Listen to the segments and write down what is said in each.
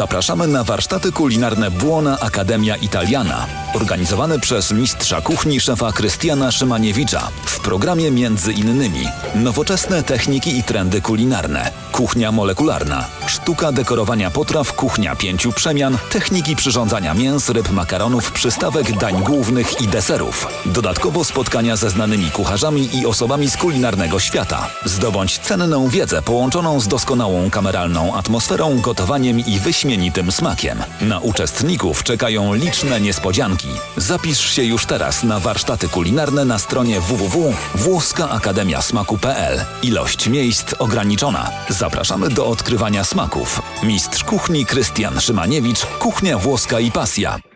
Zapraszamy na warsztaty kulinarne Buona Academia Italiana, organizowane przez mistrza kuchni szefa Krystiana Szymaniewicza. W programie między innymi nowoczesne techniki i trendy kulinarne, kuchnia molekularna, sztuka dekorowania potraw, kuchnia pięciu przemian, techniki przyrządzania mięs, ryb, makaronów, przystawek, dań głównych i deserów. Dodatkowo spotkania ze znanymi kucharzami i osobami z kulinarnego świata. Zdobądź cenną wiedzę połączoną z doskonałą kameralną atmosferą, gotowaniem i wyśmienitym smakiem. Na uczestników czekają liczne niespodzianki. Zapisz się już teraz na warsztaty kulinarne na stronie www.włoskaakademiasmaku.pl. Ilość miejsc ograniczona. Zapraszamy do odkrywania smaków. Mistrz kuchni Krystian Szymaniewicz, kuchnia włoska i pasja.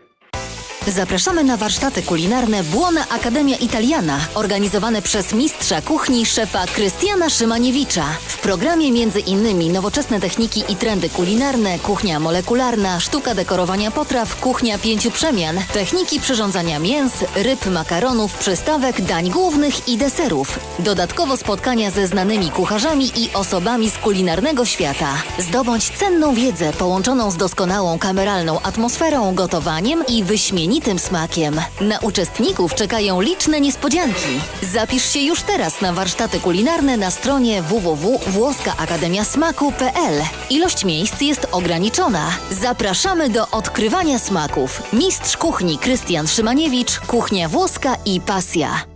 Zapraszamy na warsztaty kulinarne Buona Academia Italiana, organizowane przez mistrza kuchni szefa Krystiana Szymaniewicza. W programie innymi nowoczesne techniki i trendy kulinarne, kuchnia molekularna, sztuka dekorowania potraw, kuchnia pięciu przemian, techniki przyrządzania mięs, ryb, makaronów, przystawek, dań głównych i deserów. Dodatkowo spotkania ze znanymi kucharzami i osobami z kulinarnego świata. Zdobądź cenną wiedzę połączoną z doskonałą kameralną atmosferą, gotowaniem i smakiem. Na uczestników czekają liczne niespodzianki. Zapisz się już teraz na warsztaty kulinarne na stronie www.włoskaakademiasmaku.pl. Ilość miejsc jest ograniczona. Zapraszamy do odkrywania smaków. Mistrz kuchni Krystian Szymaniewicz, kuchnia włoska i pasja.